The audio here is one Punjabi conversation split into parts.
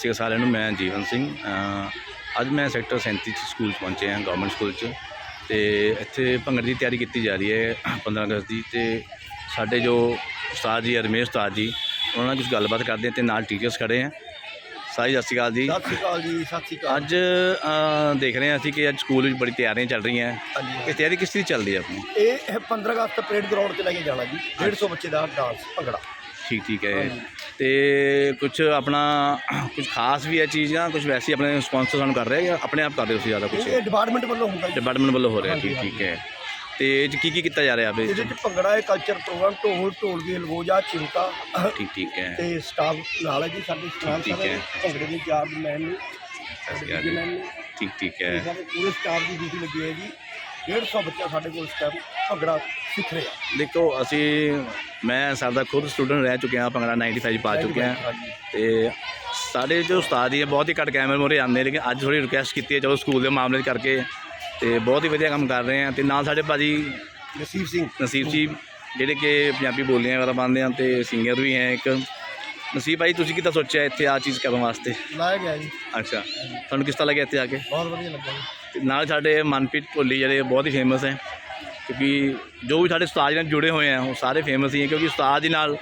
ਸਤਿ ਸ਼੍ਰੀ ਅਕਾਲ ਸਾਰਿਆਂ ਨੂੰ ਮੈਂ ਜੀਵਨ ਸਿੰਘ। ਅੱਜ ਮੈਂ ਸੈਕਟਰ 37 ਚ ਸਕੂਲ ਪਹੁੰਚੇ ਹਾਂ ਗਵਰਨਮੈਂਟ ਸਕੂਲ 'ਚ। ਤੇ ਇੱਥੇ ਭੰਗੜੇ ਦੀ ਤਿਆਰੀ ਕੀਤੀ ਜਾ ਰਹੀ ਹੈ 15 ਅਗਸਤ ਦੀ। ਤੇ ਸਾਡੇ ਜੋ ਉਸਤਾਦ ਜੀ ਰਮੇਸ਼ ਉਸਤਾਦ ਜੀ ਉਹਨਾਂ ਨਾਲ ਕੁਝ ਗੱਲਬਾਤ ਕਰਦੇ ਹਾਂ ਤੇ ਨਾਲ ਟੀਚਰਸ ਖੜੇ ਆ ਸਾਈ ਸਤਿ ਸ਼੍ਰੀ ਅਕਾਲ ਜੀ। ਸਤਿ ਸ਼੍ਰੀ ਅਕਾਲ ਜੀ ਸਤਿ ਸ਼੍ਰੀ ਅਕਾਲ। ਅੱਜ ਦੇਖ ਰਹੇ ਹਾਂ ਅਸੀਂ ਕਿ ਅੱਜ ਸਕੂਲ ਵਿੱਚ ਬੜੀ ਤਿਆਰੀਆਂ ਚੱਲ ਰਹੀਆਂ। ਇਹ ਤਿਆਰੀ ਕਿਸ ਦੀ ਚੱਲ ਰਹੀ ਹੈ ਆਪਣੀ? ਇਹ 15 ਅਗਸਤ ਪਰੇਡ ਗਰਾਊਂਡ ਤੇ ਲੈ ਕੇ ਜਾਣਾ ਜੀ 150 ਬੱਚੇ ਦਾ ਡਾਂਸ ਭੰਗੜਾ। ਠੀਕ ਠੀਕ ਹੈ। ਤੇ ਕੁਝ ਆਪਣਾ ਕੁਝ ਖਾਸ ਵੀ ਹੈ ਚੀਜ਼ਾਂ ਕੁਝ ਵੈਸੇ ਹੀ ਆਪਣੇ ਸਪਾਂਸਰ ਸਾਨੂੰ ਕਰ ਰਹੇ ਆ ਜਾਂ ਆਪਣੇ ਆਪ ਕਰ ਰਹੇ ਹੋ ਤੁਸੀਂ ਜ਼ਿਆਦਾ ਕੁਝ ਇਹ ਡਿਪਾਰਟਮੈਂਟ ਵੱਲੋਂ ਹੁੰਦਾ ਜੀ। ਡਿਪਾਰਟਮੈਂਟ ਵੱਲੋਂ ਹੋ ਰਿਹਾ ਠੀਕ ਠੀਕ ਹੈ। ਤੇ ਇਹ 'ਚ ਕੀ ਕੀ ਕੀਤਾ ਜਾ ਰਿਹਾ ਆਪੇ? ਇਹਦੇ ਵਿੱਚ ਭੰਗੜਾ ਹੈ ਕਲਚਰ ਪ੍ਰੋਗਰਾਮ ਢੋਲ ਢੋਲ ਦੀ ਲਗੋਜਾ ਚਿੰਤਾ ਠੀਕ ਠੀਕ ਹੈ। ਤੇ ਸਟਾਫ ਨਾਲ ਹੈ ਜੀ ਸਾਡੇ ਸਟਾਫ ਠੀਕ ਸਾਰੇ ਹੈ। ਭੰਗੜੇ ਦੇ ਚਾਰ ਮੈਨ ਨੇ ਜੀ। ਠੀਕ ਠੀਕ ਇਹ ਹੈ ਸਾਰੇ ਪੂਰੇ ਸਟਾਫ ਦੀ ਡਿਊਟੀ ਲੱਗੀ ਹੈ ਜੀ। 150 ਬੱਚਾ ਸਾਡੇ ਕੋਲ ਇਸ ਟਾਈਮ ਭੰਗੜਾ ਸਿੱਖ ਰਿਹਾ। ਦੇਖੋ ਅਸੀਂ ਮੈਂ ਦਾ ਖੁਦ ਸਟੂਡੈਂਟ ਰਹਿ ਚੁੱਕਿਆ ਭੰਗੜਾ 95 ਪਾ ਚੁੱਕਿਆ। ਤੇ ਸਾਡੇ ਜੋ ਉਸਤਾਦ ਹੈ ਬਹੁਤ ਹੀ ਘੱਟ ਕੈਮਰੇ ਮੋਰੇ ਆਉਂਦੇ ਲੇਕਿਨ ਅੱਜ ਥੋੜੀ ਰਿਕੁਐਸਟ ਕੀਤੀ ਹੈ ਚਲੋ ਸਕੂਲ ਦੇ ਮਾਮਲੇ ਕਰਕੇ। ਤੇ ਬਹੁਤ ਹੀ ਵਧੀਆ ਕੰਮ ਕਰ ਰਹੇ ਆ ਤੇ ਨਾਲ ਸਾਡੇ ਭਾਜੀ ਨਸੀਬ ਸਿੰਘ। ਨਸੀਬ ਜੀ ਜਿਹੜੇ ਕਿ ਪੰਜਾਬੀ ਬੋਲੀਆਂ ਵਗੈਰਾ ਪਾਉਂਦੇ ਹਨ ਤੇ ਸਿੰਗਰ ਵੀ ਹੈ ਇੱਕ। ਨਸੀਬ ਭਾਈ ਤੁਸੀਂ ਕਿੱਦਾਂ ਸੋਚਿਆ ਇੱਥੇ ਆ ਚੀਜ਼ ਕਰਨ ਵਾਸਤੇ? ਲਾਇਆ ਗਿਆ ਜੀ। ਅੱਛਾ। ਤੁਹਾਨੂੰ ਕਿਸ ਤਰ੍ਹਾਂ ਲੱਗਿਆ ਇੱਥੇ ਆ ਕੇ? ਬਹੁਤ ਵਧੀਆ ਲੱਗਾ ਜੀ। ਤੇ ਨਾਲ ਸਾਡੇ ਮਨਪ੍ਰੀਤ ਢੋਲੀ ਜਿਹੜੇ ਬਹੁਤ ਹੀ ਫੇਮਸ ਹੈ। ਕਿਉਂਕਿ ਜੋ ਵੀ ਸਾਡੇ ਉਸਤਾਦ ਨਾਲ ਜੁੜੇ ਹੋਏ ਆ ਉਹ ਸਾਰੇ ਫੇਮਸ ਹੀ ਹੈ ਕਿਉਂਕਿ ਉਸਤਾਦ ਜੀ ਨਾਲ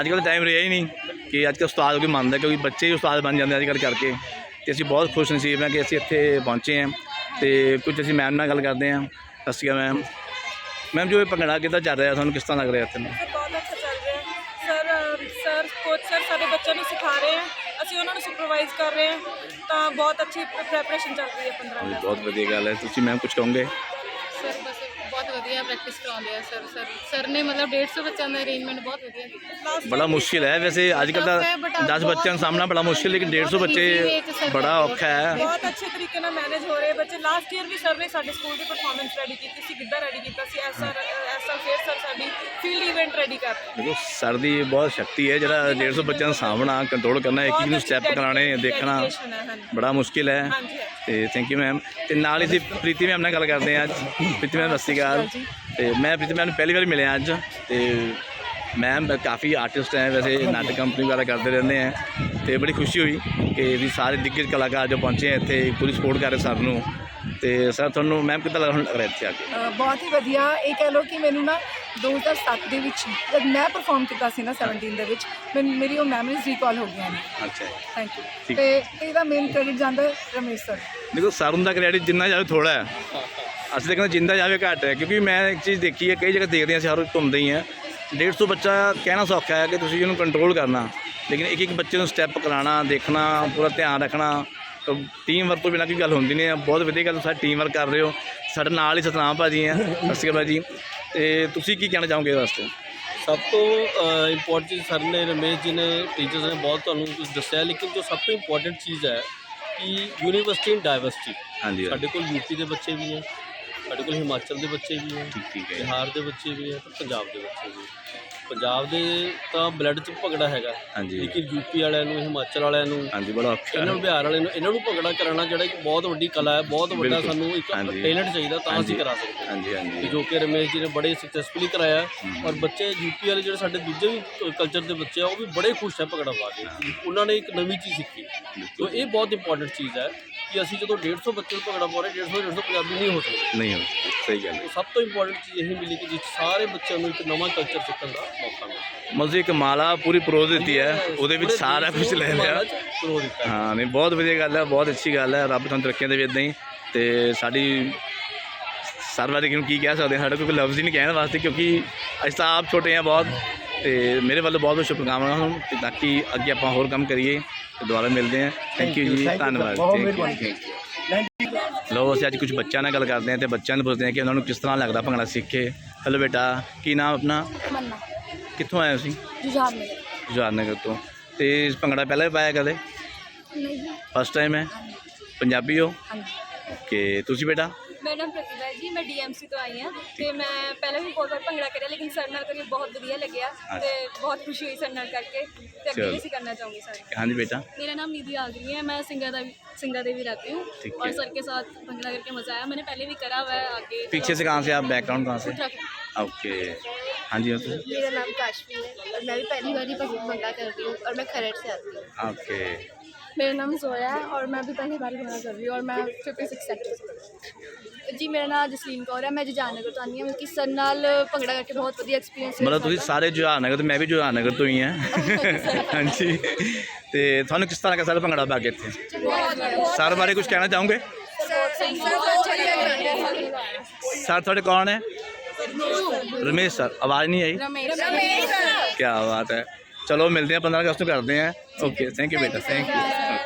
ਅੱਜ ਕੱਲ੍ਹ ਟਾਈਮ ਰਿਹਾ ਹੀ ਨਹੀਂ ਕਿ ਅੱਜ ਕੱਲ੍ਹ ਉਸਤਾਦ ਕੋਈ ਮੰਨਦਾ ਕਿਉਂਕਿ ਬੱਚੇ ਹੀ ਉਸਤਾਦ ਬਣ ਜਾਂਦੇ ਅੱਜ ਕੱਲ੍ਹ ਕਰਕੇ। ਤੇ ਅਸੀਂ ਬਹੁਤ ਖੁਸ਼ ਨਸੀਬ ਹਾਂ ਕਿ ਅਸੀਂ ਇੱਥੇ ਪਹੁੰਚੇ ਹਾਂ। ਤੇ ਕੁਝ ਅਸੀਂ ਮੈਮ ਨਾਲ ਗੱਲ ਕਰਦੇ ਹਾਂ। ਸਤਿ ਸ਼੍ਰੀ ਅਕਾਲ ਮੈਮ ਮੈਮ ਜੋ ਇਹ ਭੰਗੜਾ ਕਿੱਦਾਂ ਚੱਲ ਰਿਹਾ ਤੁਹਾਨੂੰ ਕਿਸ ਤਰ੍ਹਾਂ ਲੱਗ ਰਿਹਾ ਇੱਥੇ? ਕੋਚ ਸਰ ਸਾਡੇ ਬੱਚਿਆਂ ਨੂੰ ਸਿਖਾ ਰਹੇ ਹੈ ਅਸੀਂ ਉਹਨਾਂ ਨੂੰ ਸੁਪਰਵਾਈਜ਼ ਕਰ ਰਹੇ ਹਾਂ ਤਾਂ ਬਹੁਤ ਅੱਛੀ ਪ੍ਰੈਪਰੇਸ਼ਨ ਚੱਲ ਰਹੀ ਹੈ 15 ਅਗਸਤ ਬਹੁਤ ਵਧੀਆ ਗੱਲ ਹੈ। ਤੁਸੀਂ ਮੈਮ ਕੁਝ ਕਹੋਗੇ? ਸਰ ਬਸ ਬਹੁਤ ਵਧੀਆ ਪ੍ਰੈਕਟਿਸ ਕਰਾਉਂਦੇ ਆ ਸਰ ਸਰ ਸਰ ਨੇ ਮਤਲਬ 150 ਬੱਚਿਆਂ ਦਾ ਅਰੇਂਜਮੈਂਟ ਬਹੁਤ ਵਧੀਆ ਕੀਤਾ। ਬੜਾ ਮੁਸ਼ਕਿਲ ਹੈ ਵੈਸੇ ਅੱਜ but ਤਾਂ 10 ਬਹੁਤ- ਬੱਚਿਆਂ ਦਾ ਸਾਹਮਣਾ ਬੜਾ ਮੁਸ਼ਕਿਲ ਲੇਕਿਨ 150 ਬੱਚੇ ਬੜਾ ਔਖਾ ਹੈ। ਬਹੁਤ ਅੱਛੇ ਤਰੀਕੇ ਨਾਲ ਮੈਨੇਜ ਹੋ ਰਹੇ ਬੱਚੇ। ਲਾਸਟ ਈਅਰ ਵੀ ਸਰ ਨੇ ਸਾਡੇ ਸਕੂਲ ਦੀ ਪਰਫਾਰਮੈਂਸ ਰੈਡੀ ਕੀਤੀ ਸੀ ਗਿੱਧਾ ਰੈਡੀ ਕੀਤਾ ਸੀ ਐਸਾ ਐਸਾ ਫੇਰ ਸਰ ਸਾਡੀ ਫੀਲਡ ਇਵੈਂਟ ਰੈਡੀ ਕਰ ਰਹੇ ਦੇਖੋ ਸਰ ਦੀ ਬਹੁਤ ਸ਼ਕਤੀ ਹੈ ਜਿਹੜਾ 150 ਬੱਚਿਆਂ ਦਾ ਸਾਹਮਣਾ ਕੰਟਰੋਲ ਕਰਨਾ ਇੱਕ ਇੱਕ ਨੂੰ ਸਟੈਪ ਕਰਾਉਣੇ ਦੇਖਣਾ ਬੜਾ ਮੁਸ਼ਕਿਲ ਹੈ। ਤੇ ਥੈਂਕ ਯੂ ਮੈਮ ਤੇ ਨਾਲ ਹੀ ਪ੍ਰੀਤੀ ਮੈਮ ਨਾਲ ਗੱਲ ਕਰਦੇ ਹਾਂ ਅੱਜ। ਪ੍ਰੀਤੀ ਮੈਮ ਸਤਿ ਸ਼੍ਰੀ ਤੇ ਮੈਂ ਪ੍ਰੀਤੀ ਮੈਮ ਨੂੰ ਪਹਿਲੀ ਵਾਰ ਮਿਲਿਆ ਅੱਜ। ਤੇ ਮੈਮ ਕਾਫੀ ਆਰਟਿਸਟ ਹੈ ਵੈਸੇ ਨਾਟਕ ਕੰਪਨੀ ਵਗੈਰਾ ਕਰਦੇ ਰਹਿੰਦੇ ਆ। ਤੇ ਬੜੀ ਖੁਸ਼ੀ ਹੋਈ ਕਿ ਵੀ ਸਾਰੇ ਦਿੱਗਜ ਕਲਾਕਾਰ ਜੋ ਪਹੁੰਚੇ ਆ ਇੱਥੇ ਪੂਰੀ ਸਪੋਰਟ ਕਰ ਰਹੇ ਸਰ ਨੂੰ। ਤੇ ਸਰ ਤੁਹਾਨੂੰ ਮੈਮ ਕਿੱਦਾਂ ਲੱਗ ਲੱਗ ਰਿਹਾ ਇੱਥੇ ਆ ਕੇ? ਅ, ਬਹੁਤ ਹੀ ਵਧੀਆ। ਇਹ ਕਹਿ ਲਓ ਕਿ ਮੈਨੂੰ ਨਾ 2007 ਦੇ ਵਿੱਚ ਜਦ ਮੈਂ ਪਰਫਾਰਮ ਕੀਤਾ ਸੀ ਨਾ 17 ਦੇ ਵਿੱਚ ਮੈਨੂੰ ਮੇਰੀ ਉਹ ਮੈਮਰੀਜ਼ ਰੀਕਾਲ ਹੋ ਗਈਆਂ ਨੇ। ਅੱਛਾ ਜੀ। ਥੈਂਕ ਯੂ ਠੀਕ। ਤੇ ਇਹਦਾ ਮੇਨ ਕ੍ਰੈਡਿਟ ਜਾਂਦਾ ਹੈ ਰਮੇਸ਼ ਸਰ ਦੇਖੋ ਸਰੋਂ ਦਾ ਕ੍ਰੈਡਿਟ ਜਿੰਨਾ ਜਾਵੇ ਥੋੜਾ ਹੈ। ਅਸੀਂ ਤਾਂ ਕਹਿੰਦੇ ਜਿੰਦਾ ਜਾਵੇ ਘੱਟ ਹੈ ਕਿਉਂਕਿ ਮੈਂ ਇੱਕ ਚੀਜ਼ ਦੇਖੀ ਹੈ ਕਈ ਜਗ੍ਹਾ ਦੇਖਦੇ ਹਾਂ ਅਸੀਂ ਹਰ ਰੋਜ਼ ਘੁੰਮਦੇ ਹੀ ਹਾਂ। 150 ਬੱਚਾ ਕਹਿਣਾ ਸੌਖਾ ਹੈ ਕਿ ਤੁਸੀਂ ਇਹਨੂੰ ਕੰਟਰੋਲ ਕਰਨਾ। ਲੇਕਿਨ ਇੱਕ ਇੱਕ ਬੱਚੇ ਨੂੰ ਸਟੈਪ ਕਰਾਉਣਾ ਦੇਖਣਾ ਪੂਰਾ ਧਿਆਨ ਰੱਖਣਾ। ਟੀਮ ਵਰਕ ਤੋਂ ਬਿਨਾਂ ਕੋਈ ਗੱਲ ਹੁੰਦੀ ਨਹੀਂ ਹੈ ਬਹੁਤ ਵਧੀਆ ਗੱਲ ਸਾਰੇ ਟੀਮ ਵਰਕ ਕਰ ਰਹੇ ਹੋ। ਸਾਡੇ ਨਾਲ ਹੀ ਸਤਨਾਮ ਭਾਜੀ ਸ਼੍ਰੀ ਅਕਾਲ ਭਾਜੀ। ਤੇ ਤੁਸੀਂ ਕੀ ਕਹਿਣਾ ਚਾਹੋਗੇ ਇਸ ਵਾਸਤੇ? ਸਭ ਤੋਂ ਇੰਪੋਰਟੈਂਟ ਸਰ ਨੇ ਰਮੇਸ਼ ਜੀ ਨੇ ਟੀਚਰਸ ਨੇ ਬਹੁਤ ਤੁਹਾਨੂੰ ਕੁਝ ਦੱਸਿਆ ਲੇਕਿਨ ਜੋ ਸਭ ਤੋਂ ਇੰਪੋਰਟੈਂਟ ਚੀਜ਼ ਹੈ ਕਿ ਯੂਨੀਵਰਸਿਟੀ ਇਨ ਡਾਈਵਰਸਿਟੀ ਹਾਂਜੀ ਸਾਡੇ ਕੋਲ ਯੂਪੀ ਦੇ ਬੱਚੇ ਵੀ ਹੈ ਸਾਡੇ ਕੋਲ ਹਿਮਾਚਲ ਦੇ ਬੱਚੇ ਵੀ ਹੈ ਠੀਕ ਠੀਕ ਹੈ। ਬਿਹਾਰ ਦੇ ਬੱਚੇ ਵੀ ਤੇ ਪੰਜਾਬ ਦੇ ਬੱਚੇ ਵੀ। ਪੰਜਾਬ ਦੇ ਤਾਂ ਬਲੱਡ 'ਚ ਭੰਗੜਾ ਹੈਗਾ। ਹਾਂਜੀ। ਲੇਕਿਨ ਯੂਪੀ ਵਾਲਿਆਂ ਨੂੰ ਹਿਮਾਚਲ ਵਾਲਿਆਂ ਨੂੰ ਹਾਂਜੀ ਬੜਾ ਔਖਾ ਇਹਨਾਂ ਨੂੰ ਬਿਹਾਰ ਵਾਲਿਆਂ ਨੂੰ ਇਹਨਾਂ ਨੂੰ ਭੰਗੜਾ ਕਰਾਉਣਾ ਜਿਹੜਾ ਇੱਕ ਬਹੁਤ ਵੱਡੀ ਕਲਾ ਹੈ ਬਹੁਤ ਵੱਡਾ ਬਿਲਕੁਲ। ਸਾਨੂੰ ਇੱਕ ਹਾਂਜੀ। ਟੈਲੈਂਟ ਚਾਹੀਦਾ ਤਾਂ। ਅਸੀਂ ਕਰਾ ਸਕਦੇ ਹਾਂ। ਹਾਂਜੀ ਕਿ ਹਾਂਜੀ ਜੋ ਕਿ ਰਮੇਸ਼ ਜੀ ਨੇ ਬੜੇ ਸਕਸੈਸਫੁਲੀ ਕਰਾਇਆ। ਔਰ ਬੱਚੇ ਯੂਪੀ ਵਾਲੇ ਜਿਹੜੇ ਸਾਡੇ ਦੂਜੇ ਵੀ ਕਲਚਰ ਦੇ ਬੱਚੇ ਆ ਉਹ ਵੀ ਬੜੇ ਖੁਸ਼ ਹੈ ਭੰਗੜਾ ਪਾ ਕੇ। ਉਹਨਾਂ ਨੇ ਇੱਕ ਨਵੀਂ ਚੀਜ਼ ਸਿੱਖੀ। ਤੋ ਇਹ ਬਹੁਤ ਇੰਪੋਰਟੈਂਟ ਚੀਜ਼ ਹੈ। ਕਿ ਅਸੀਂ ਜਦੋਂ 150 ਬੱਚੇ ਨੂੰ ਭੰਗੜਾ ਪਾ ਰਹੇ 150 150 ਪੰਜਾਬੀ ਨਹੀਂ ਹੋ ਸਕਦੇ। ਨਹੀਂ ਹੋ ਸਹੀ ਗੱਲ ਹੈ। ਸਭ ਤੋਂ ਇੰਪੋਰਟੈਂਟ ਚੀਜ਼ ਇਹ ਮਿਲੀ ਕਿ ਜਿਸ ਸਾਰੇ ਬੱਚਿਆਂ ਨੂੰ ਇੱਕ ਨਵਾਂ ਕਲਚਰ ਸਿੱਖਣ ਦਾ ਮੌਕਾ ਮਿਲਿਆ। ਮਤਲਬ ਇੱਕ ਮਾਲਾ ਪੂਰੀ ਪਰੋ ਦਿੱਤੀ ਹੈ ਉਹਦੇ ਵਿੱਚ ਸਾਰਾ ਕੁਝ ਨੂੰ ਲੈ ਲਿਆ। ਪਰੋ ਦਿੱਤਾ ਹੈ। ਨਹੀਂ ਬਹੁਤ ਵਧੀਆ ਗੱਲ ਹੈ ਬਹੁਤ ਅੱਛੀ ਗੱਲ ਹੈ ਰੱਬ ਤੁਹਾਨੂੰ ਤਰੱਕੀਆਂ ਦੇਵੇ ਇਦਾਂ ਹੀ। ਤੇ ਸਾਡੀ ਸਰ ਬਾਰੇ ਕਿਉਂ ਕੀ ਕਹਿ ਸਕਦੇ ਹਾਂ ਸਾਡੇ ਕੋਲ ਕੋਈ ਲਫ਼ਜ਼ ਹੀ ਨਹੀਂ ਕਹਿਣ ਵਾਸਤੇ ਕਿਉਂਕਿ ਅਸੀਂ ਤਾਂ ਆਪ ਛੋਟੇ ਹਾਂ ਬਹੁਤ ਤੇ ਮੇਰੇ ਵੱਲੋਂ ਬਹੁਤ ਬਹੁਤ ਸ਼ੁਭਕਾਮਨਾਵਾਂ ਹਨ ਤੇ ਤਾਂ ਕਿ ਅੱਗੇ ਆਪਾਂ ਹੋਰ ਕੰਮ ਕਰੀਏ। ਦੁਬਾਰਾ ਮਿਲਦੇ ਹਾਂ। ਥੈਂਕ ਯੂ ਜੀ ਧੰਨਵਾਦ। ਲਓ ਅਸੀਂ ਅੱਜ ਕੁਝ ਬੱਚਿਆਂ ਨਾਲ ਗੱਲ ਕਰਦੇ ਹਾਂ ਤੇ ਬੱਚਿਆਂ ਨੂੰ ਪੁੱਛਦੇ ਹਾਂ ਕਿ ਉਹਨਾਂ ਨੂੰ ਕਿਸ ਤਰ੍ਹਾਂ ਲੱਗਦਾ ਭੰਗੜਾ ਸਿੱਖ ਕੇ। ਹੈਲੋ ਬੇਟਾ ਕੀ ਨਾਮ ਆਪਣਾ? ਮੰਨਾ। ਕਿੱਥੋਂ ਆਏ ਹੋ ਤੁਸੀਂ? ਜੁਝਾਰ ਨਗਰ ਤੋਂ। ਤੇ ਭੰਗੜਾ ਪਹਿਲਾਂ ਵੀ ਪਾਇਆ ਕਦੇ? ਨਹੀਂ। ਫਸਟ ਟਾਈਮ ਹੈ? ਪੰਜਾਬੀ ਹੋ? ਹਾਂਜੀ। ਕਿ ਤੁਸੀਂ ਬੇਟਾ ਮੇਰਾ ਨਾਮ ਪ੍ਰਤਿਭਾ ਹੈ ਜੀ ਮੈਂ ਡੀਐਮਸੀ ਤੋਂ ਆਈ ਹਾਂ ਤੇ ਮੈਂ ਪਹਿਲਾਂ ਵੀ ਬਹੁਤ ਵਾਰ ਭੰਗੜਾ ਕਰਿਆ ਲੇਕਿਨ ਸਰ ਨਾਲ ਕਰਕੇ ਬਹੁਤ ਵਧੀਆ ਲੱਗਿਆ ਤੇ ਬਹੁਤ ਖੁਸ਼ੀ ਹੋਈ ਸਰ ਨਾਲ ਕਰਕੇ ਤੇ ਅੱਗੇ ਵੀ ਅਸੀਂ ਕਰਨਾ ਚਾਹੂੰਗੀ ਸਰ ਹਾਂਜੀ ਬੇਟਾ मेरा नाम निधि आगरी है मैं सिंगा देवी सिंगा देवी रहती हूँ ठीक और है। सर के साथ भंगड़ा करके मजा आया मैंने पहले भी करा हुआ है आगे पीछे से कहाँ से आप बैकग्राउंड कहाँ से उत्तराखंड ओके हाँ जी ओके मेरा नाम काशवी है और मैं भी पहली बार ही भंगड़ा कर रही हूँ और मैं खरड़ से आती हूँ ओके मेरा नाम जोया है और मैं भी पहली बार ही भंगड़ा कर रही हूँ और मैं फिफ्टी सिक्स सेक्टर से जी मेरा नाम जसलीन कौर है मैं जुजानगर तो आनी हूँ कि सर नाल भंगड़ा करके बहुत ਵਧੀਆ ਐਕਸਪੀਰੀਅੰਸ मतलब ਤੁਸੀਂ ਸਾਰੇ ਜੁਹਾਰਨਗਰ ਤੋਂ ਮੈਂ ਵੀ ਜੁਹਾਰਨਗਰ ਤੋਂ ਹੀ ਹਾਂ ਹਾਂਜੀ ਤੇ ਤੁਹਾਨੂੰ ਕਿਸ ਤਰ੍ਹਾਂ ਦਾ ਸਰ ਭੰਗੜਾ ਪਾ ਕੇ ਇੱਥੇ ਸਰ ਬਾਰੇ ਕੁਝ ਕਹਿਣਾ ਚਾਹੋਗੇ ਸਰ ਤੁਹਾਡੇ ਕੌਣ ਹੈ ਰਮੇਸ਼ ਸਰ ਆਵਾਜ਼ ਨਹੀਂ ਆਈ रमेश ਕੀ ਬਾਤ ਹੈ ਚਲੋ ਮਿਲਦੇ ਹਾਂ 15 ਅਗਸਤ ਨੂੰ ਕਰਦੇ ਹਾਂ ਓਕੇ ਥੈਂਕ ਯੂ ਬੇਟਾ ਥੈਂਕ ਯੂ